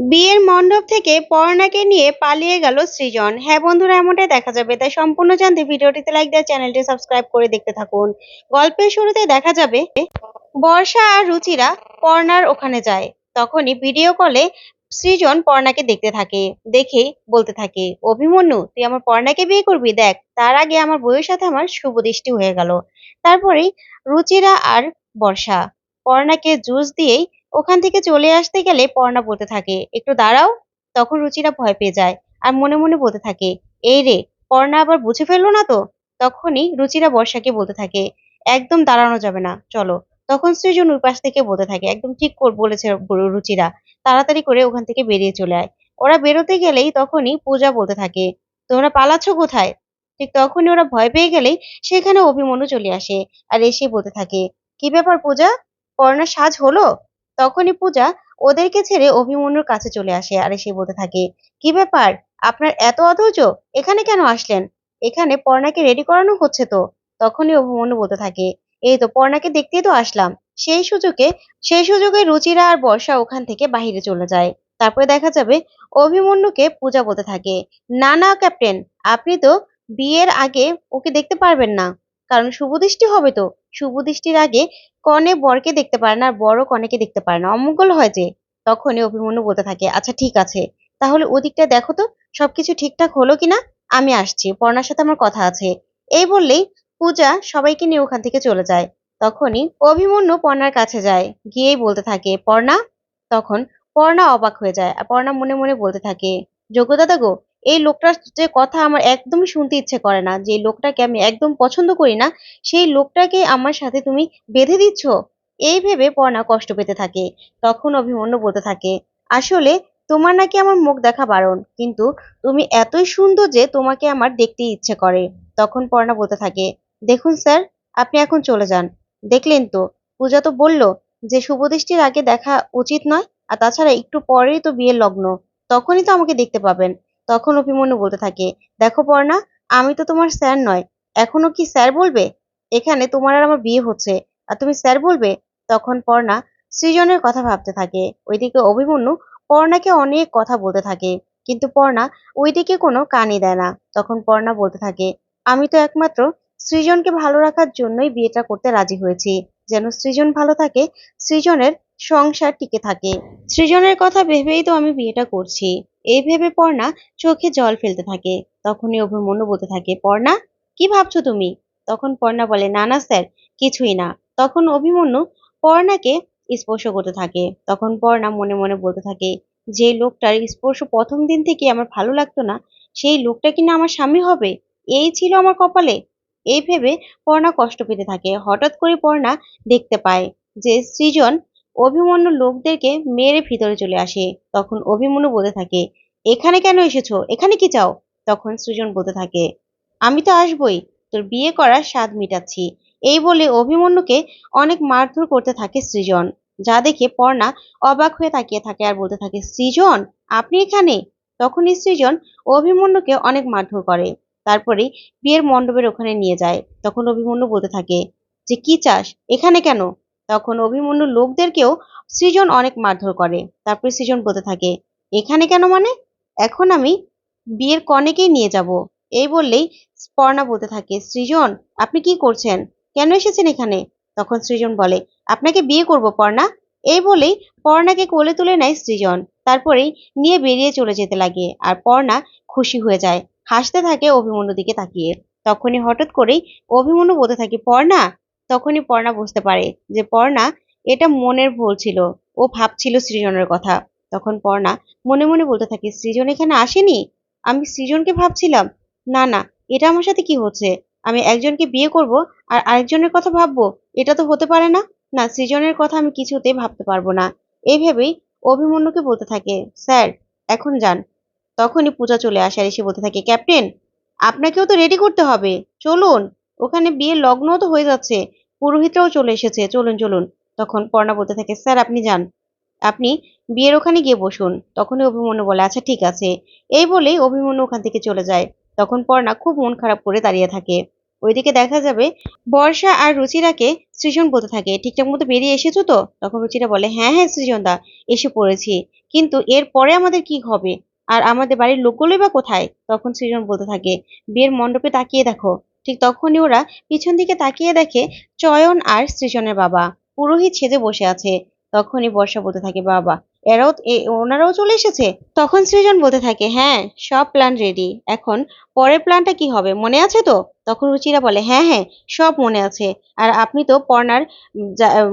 বিয়ের মণ্ডপ থেকে পর্ণাকে নিয়ে পালিয়ে গেল সৃজন। হ্যাঁ বন্ধুরা, এমনটাই দেখা যাবে। তাই সম্পূর্ণ জানতে ভিডিওটিতে লাইক দেওয়া, চ্যানেলটি সাবস্ক্রাইব করে দেখতে থাকুন। গল্পের শুরুতে দেখা যাবে, বর্ষা আর রুচিরা পর্ণার ওখানে যায়। তখনই ভিডিও কলে সৃজন পর্ণাকে দেখতে থাকে, দেখে বলতে থাকে, অভিমন্যু, তুই আমার পর্ণাকে বিয়ে করবি? দেখ, তার আগে আমার বউয়ের সাথে আমার শুভ দৃষ্টি হয়ে গেল। তারপরেই রুচিরা আর বর্ষা পর্ণাকে জুস দিয়েই ওখান থেকে চলে আসতে গেলে পর্ণা বলতে থাকে। একটু দাঁড়াও, তখন রুচিরা ভয় পেয়ে যায় আর মনে মনে বলতে থাকে, এই রে পর্ণা আবার বুঝে ফেলল না তো? তখনই রুচিরা বর্ষাকে বলতে থাকে, একদম দাঁড়ানো যাবে না, চলো। তখন সৃজন ওই পাশ থেকে বলতে থাকে, একদম ঠিক বলেছে রুচিরা, তাড়াতাড়ি করে ওখান থেকে বেরিয়ে চলে আয়। ওরা বেরোতে গেলেই তখনই পূজা বলতে থাকে, তোমরা পালাচ্ছ কোথায়? ঠিক তখনই ওরা ভয় পেয়ে গেলেই সেখানে অভিমন্যু চলে আসে আর এসে বলতে থাকে, কি ব্যাপার পূজা? পর্ণার সাজ হলো? তখনই পূজা ওদেরকে ছেড়ে অভিমন্যুর কাছে চলে আসে আর এসে বলতে থাকে, কি ব্যাপার? আপনার এত অধৈর্য? এখানে কেন আসলেন? এখানে পর্ণাকে রেডি করানো হচ্ছে তো? তখনই অভিমন্যু বলতে থাকে, এই তো পর্ণাকে দেখতেই তো আসলাম। সেই সুযোগে সেই সুযোগে রুচিরা আর বর্ষা ওখান থেকে বাহিরে চলে যায়। তারপরে দেখা যাবে অভিমন্যুকে পূজা বলতে থাকে, না না, ক্যাপ্টেন, আপনি তো বিয়ের আগে ওকে দেখতে পারবেন না। কারণ শুভদৃষ্টি হবে তো। শুভদৃষ্টির আগে কনে বরকে দেখতে পারে না আর বড় কনেকে দেখতে পারে না। অমঙ্গল হয় যে, তখনই অভিমন্যু বলতে থাকে আচ্ছা ঠিক আছে। তাহলে ওদিকটা দেখো তো, সবকিছু ঠিকঠাক হলো কিনা? আমি আসছি। পর্ণার সাথে আমার কথা আছে। এই বললেই পূজা সবাইকে নিয়ে ওখান থেকে চলে যায়। তখনই অভিমন্যু পর্ণার কাছে যায়, গিয়েই বলতে থাকে, পর্ণা? তখন পর্ণা অবাক হয়ে যায়। আর পর্ণা মনে মনে বলতে থাকে, যোগ্য দাদা গো এই লোকটার যে কথা আমার একদমই শুনতে ইচ্ছে করে না, যে লোকটাকে আমি একদম পছন্দ করি না, সেই লোকটাকে আমার সাথে তুমি বেঁধে দিচ্ছ? এই ভেবে পর্ণা কষ্ট পেতে থাকে, তখন অভিমন্যু বলতে থাকে, আসলে তোমার নাকি আমার মুখ দেখা বারণ, কিন্তু তুমি এতই সুন্দর যে তোমাকে আমার দেখতে ইচ্ছে করে। তখন পর্ণা বলতে থাকে, দেখুন স্যার, আপনি এখন চলে যান। দেখলেন তো, পূজা তো বলল যে শুভদৃষ্টির আগে দেখা উচিত নয়, আর তাছাড়া একটু পরেই তো বিয়ের লগ্ন, তখনই তো আমাকে দেখতে পাবেন। তখন অভিমন্যু বলতে থাকে, দেখো পর্ণা, আমি তো তোমার স্যার নয়। এখনও কি স্যার বলবে? এখানে তোমার আর আমার বিয়ে হচ্ছে। আর তুমি স্যার বলবে? তখন পর্ণা সৃজনের কথা ভাবতে থাকে। ওইদিকে অভিমন্যু পর্ণাকে অনেক কথা বলতে থাকে, কিন্তু পর্ণা ওইদিকে কোনো কানই দেয় না। তখন পর্ণা বলতে থাকে, আমি তো একমাত্র সৃজনকে ভালো রাখার জন্যই বিয়েটা করতে রাজি হয়েছি। যেন সৃজন ভালো থাকে, সৃজনের সংসার টিকে থাকে। সৃজনের কথা ভেবেই তো আমি বিয়েটা করছি। এই ভেবে পর্ণা চোখে জল ফেলতে থাকে। তখনই অভিমন্যু বলতে থাকে, পর্ণা, কি ভাবছ তুমি? তখন পর্ণা বলে, না না, স্যার, কিছুই না। তখন অভিমন্যু পর্ণাকে স্পর্শ করতে থাকে। তখন পর্ণা মনে মনে বলতে থাকে, যে লোকটার স্পর্শ প্রথম দিন থেকে আমার ভালো লাগতো না, সেই লোকটা কিনা আমার স্বামী হবে? এই ছিল আমার কপালে? এই ভেবে পর্ণা কষ্ট পেতে থাকে। হঠাৎ করে পর্ণা দেখতে পায় যে সৃজন অভিমন্যু লোকদেরকে মেরে ভিতরে চলে আসে। তখন অভিমন্যু বলতে থাকে, এখানে কেন এসেছ? এখানে কি চাও? তখন সৃজন বলতে থাকে, আমি তো আসবই। তোর বিয়ে করার স্বাদ মিটাচ্ছি। এই বলে অভিমন্যুকে অনেক মারধর করতে থাকে সৃজন, যা দেখে পর্ণা অবাক হয়ে তাকিয়ে থাকে আর বলতে থাকে, সৃজন, আপনি এখানে? তখনই সৃজন অভিমন্যুকে অনেক মারধর করে। তারপরে বিয়ের মণ্ডপের ওখানে নিয়ে যায়। তখন অভিমন্যু বলতে থাকে, যে কি চাস? এখানে কেন? তখন অভিমন্যু লোকদেরকেও সৃজন অনেক মারধর করে। তারপরে সৃজন বলতে থাকে, এখানে কেন মানে? এখন আমি বিয়ের কনেকেই নিয়ে যাব। এই বললেই পর্ণা বলতে থাকে, সৃজন, আপনি কি করছেন? কেন এসেছেন এখানে? তখন সৃজন বলে, আপনাকে বিয়ে করব, পর্ণা। এই বলেই পর্ণাকে কোলে তুলে নেয় সৃজন। তারপরেই নিয়ে বেরিয়ে চলে যেতে লাগে আর পর্ণা খুশি হয়ে যায়। হাসতে থাকে অভিমন্যু দিকে তাকিয়ে। তখনই হঠাৎ করেই অভিমন্যু বলতে থাকে, পর্ণা তখনই পর্ণা বুঝতে পারে যে পর্ণা, এটা মনের ভুল ছিল। ও ভাবছিল সৃজনের কথা। তখন পর্ণা মনে মনে বলতে থাকে, সৃজন এখানে আসেনি? আমি সৃজনকে ভাবছিলাম। না না, এটা আমার সাথে কি হচ্ছে? আমি একজনকে বিয়ে করব আর আরেকজনের কথা ভাববো? এটা তো হতে পারে না। না, সৃজনের কথা আমি কিছুতেই ভাবতে পারব না। এই ভেবেই অভিমন্যুকে বলতে থাকে, স্যার, এখন যান। তখনই পূজা চলে আসে আর এসে বলতে থাকে, ক্যাপ্টেন, আপনাকেও তো রেডি করতে হবে। চলুন। ওখানে বিয়ের লগ্নও তো হয়ে যাচ্ছে। পুরোহিতরাও চলে এসেছে। চলুন চলুন। তখন পর্ণা বলতে থাকে, স্যার, আপনি যান। আপনি বিয়ের ওখানে গিয়ে বসুন। তখনই অভিমন্যু বলে আচ্ছা ঠিক আছে। এই বলেই অভিমন্যু ওখান থেকে চলে যায়। তখন পর্ণা খুব মন খারাপ করে দাঁড়িয়ে থাকে। ওইদিকে দেখা যাবে, বর্ষা আর রুচিরাকে সৃজন বলতে থাকে, ঠিকঠাক মতো বেরিয়ে এসেছ তো? তখন রুচিরা বলে হ্যাঁ হ্যাঁ সৃজন দা, এসে পড়েছি। কিন্তু এর পরে আমাদের কি হবে? আর আমাদের বাড়ির লোকগুলোই বা কোথায়? তখন সৃজন বলতে থাকে, বিয়ের মণ্ডপে তাকিয়ে দেখো। ঠিক তখনই ওরা পিছন দিকে তাকিয়ে দেখে চয়ন আর সৃজনের বাবা। পুরোহিত সেজে বসে আছে। তখনই বর্ষা বলতে থাকে, বাবা, এরাও ওনারাও চলে এসেছে? তখন সৃজন বলতে থাকে হ্যাঁ সব প্ল্যান রেডি এখন পরের প্ল্যানটা কি হবে? মনে আছে তো? তখন রুচিরা বলে হ্যাঁ হ্যাঁ সব মনে আছে। আর আপনি তো পর্নার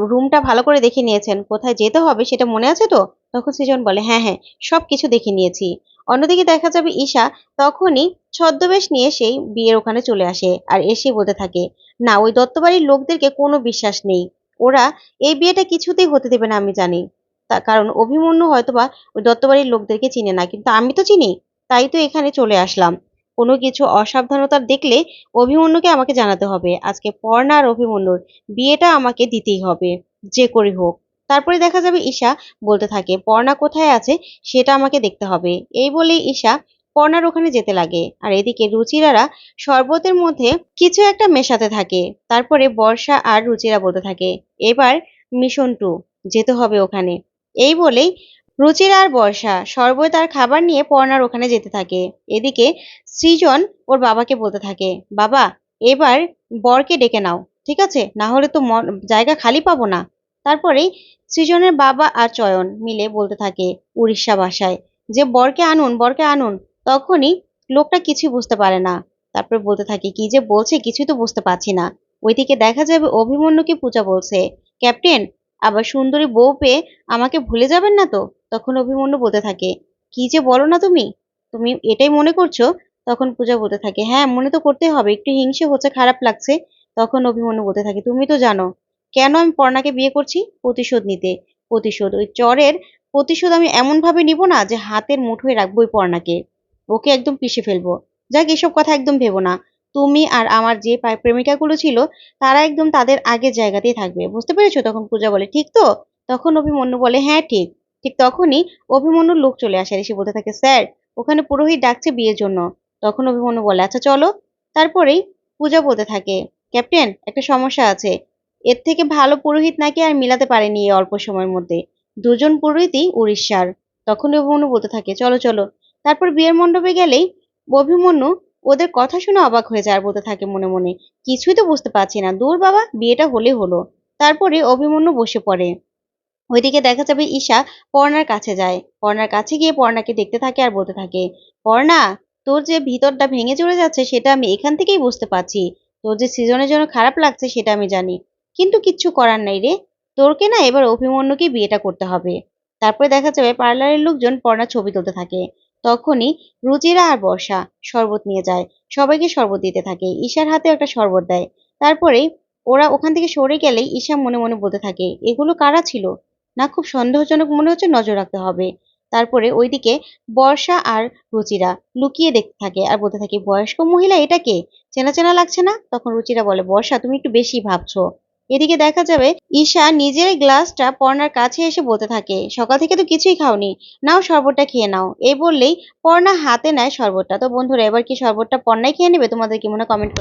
রুমটা ভালো করে দেখে নিয়েছেন। কোথায় যেতে হবে সেটা মনে আছে তো? তখন সৃজন বলে হ্যাঁ হ্যাঁ সব কিছু দেখে নিয়েছি। অন্যদিকে দেখা যাবে ঈশা তখনই ছদ্মবেশ নিয়ে সেই বিয়ের ওখানে চলে আসে আর এসে বলতে থাকে, না, ওই দত্তবাড়ির লোকদেরকে কোনো বিশ্বাস নেই। ওরা এই বিয়েটা কিছুতেই হতে দেবে না, আমি জানি। তা কারণ অভিমন্যু হয়তোবা ওই দত্তবাড়ির লোকদেরকে চিনে না, কিন্তু আমি তো চিনি, তাই তো এখানে চলে আসলাম। কোনো কিছু অসাবধানতা দেখলে অভিমন্যুকে আমাকে জানাতে হবে। আজকে পর্ণা আর অভিমন্যুর বিয়েটা আমাকে দিতেই হবে, যে করি হোক। তারপরে দেখা যাবে ঈশা বলতে থাকে, পর্ণা কোথায় আছে সেটা আমাকে দেখতে হবে। এই বলেই ঈশা পর্ণার ওখানে যেতে লাগে। আর এদিকে রুচিরারা শরবতের মধ্যে কিছু একটা মেশাতে থাকে। তারপরে বর্ষা আর রুচিরা বলতে থাকে, এবার মিশন টু, যেতে হবে ওখানে। এই বলেই রুচিরা আর বর্ষা শরবত আর খাবার নিয়ে পর্ণার ওখানে যেতে থাকে। এদিকে সৃজন ওর বাবাকে বলতে থাকে, বাবা, এবার বরকে ডেকে নাও, ঠিক আছে? না হলে তো জায়গা খালি পাবো না। তারপরেই সৃজনের বাবা আর চয়ন মিলে বলতে থাকে উড়িষ্যা ভাষায় যে, বরকে আনুন বরকে আনুন। তখনই লোকটা কিছুই বুঝতে পারে না। তারপরে বলতে থাকে, কি যে বলছে কিছুই তো বুঝতে পারছি না। ওইদিকে দেখা যাবে অভিমন্যুকে পূজা বলছে। ক্যাপ্টেন, আবার সুন্দরী বউ পেয়ে আমাকে ভুলে যাবেন না তো? তখন অভিমন্যু বলতে থাকে, কি যে বলো না তুমি? তুমি এটাই মনে করছ? তখন পূজা বলতে থাকে হ্যাঁ মনে তো করতে হবে। একটু হিংসে হচ্ছে, খারাপ লাগছে। তখন অভিমন্যু বলতে থাকে, তুমি তো জানো কেন আমি পর্ণাকে বিয়ে করছি? প্রতিশোধ নিতে। প্রতিশোধ? ওই চরের প্রতিশোধ আমি এমন ভাবে নিব না যে হাতের মুঠোয় রাখব ওই পর্ণাকে। ওকে একদম পিষে ফেলব। যাক, এসব কথা একদম ভেবো না। তুমি আর আমার যে প্রেমিকাগুলো ছিল, তারা একদম তাদের আগের জায়গাতেই থাকবে। বুঝতে পেরেছ? তখন পূজা বলে, ঠিক তো? তখন অভিমন্যু বলে হ্যাঁ ঠিক। ঠিক তখনই অভিমন্যুর লোক চলে আসে এসে বলতে থাকে, স্যার, ওখানে পুরোহিত ডাকছে বিয়ের জন্য। তখন অভিমন্যু বলে আচ্ছা চলো। তারপরেই পূজা বলতে থাকে, ক্যাপ্টেন, একটা সমস্যা আছে। এর থেকে ভালো পুরোহিত নাকি আর মিলাতে পারেনি এই অল্প সময়ের মধ্যে। দুজন পুরোহিতই উড়িষ্যার। তখন অভিমন্যু বলতে থাকে, চলো চলো। তারপর বিয়ের মণ্ডপে গেলেই অভিমন্যু ওদের কথা শুনে অবাক হয়ে যায় আর বলতে থাকে মনে মনে, কিছুই তো বুঝতে পারছি না। দূর বাবা, বিয়েটা হলে হলো। তারপরে অভিমন্যু বসে পড়ে। ওইদিকে দেখা যাবে ঈশা পর্ণার কাছে যায়। পর্ণার কাছে গিয়ে পর্ণাকে দেখতে থাকে আর বলতে থাকে, পর্ণা, তোর যে ভিতরটা ভেঙে চলে যাচ্ছে সেটা আমি এখান থেকেই বুঝতে পারছি। তোর যে সিজনের জন্য খারাপ লাগছে সেটা আমি জানি। কিন্তু কিচ্ছু করার নাই রে। তোরকে না এবার অভিমন্যুকে বিয়েটা করতে হবে। তারপরে দেখা যাবে পার্লারের লোকজন পর্ণার ছবি তুলতে থাকে। তখনই রুচিরা আর বর্ষা শরবত নিয়ে যায়। সবাইকে শরবত দিতে থাকে। ঈশার হাতে একটা শরবত দেয়। তারপরে ওরা ওখান থেকে সরে গেলেই ঈশা মনে মনে বলতে থাকে, এগুলো কারা ছিল? না, খুব সন্দেহজনক মনে হচ্ছে, নজর রাখতে হবে। তারপরে ওইদিকে বর্ষা আর রুচিরা লুকিয়ে দেখতে থাকে আর বলতে থাকে, বয়স্ক মহিলা, এটা কে? চেনা চেনা লাগছে না? তখন রুচিরা বলে, বর্ষা, তুমি একটু বেশি ভাবছ। এদিকে দেখা যাবে ঈশা নিজের গ্লাসটা পর্ণার কাছে এসে বলতে থাকে, সকাল থেকে তো কিছুই খাওনি, নাও শরবতটা খেয়ে নাও। এই বললেই পর্ণা হাতে নেয় শরবতটা। তো বন্ধুরা, এবার কি শরবতটা পর্ণাই খেয়ে নেবে? তোমাদের কি মনে কমেন্ট করে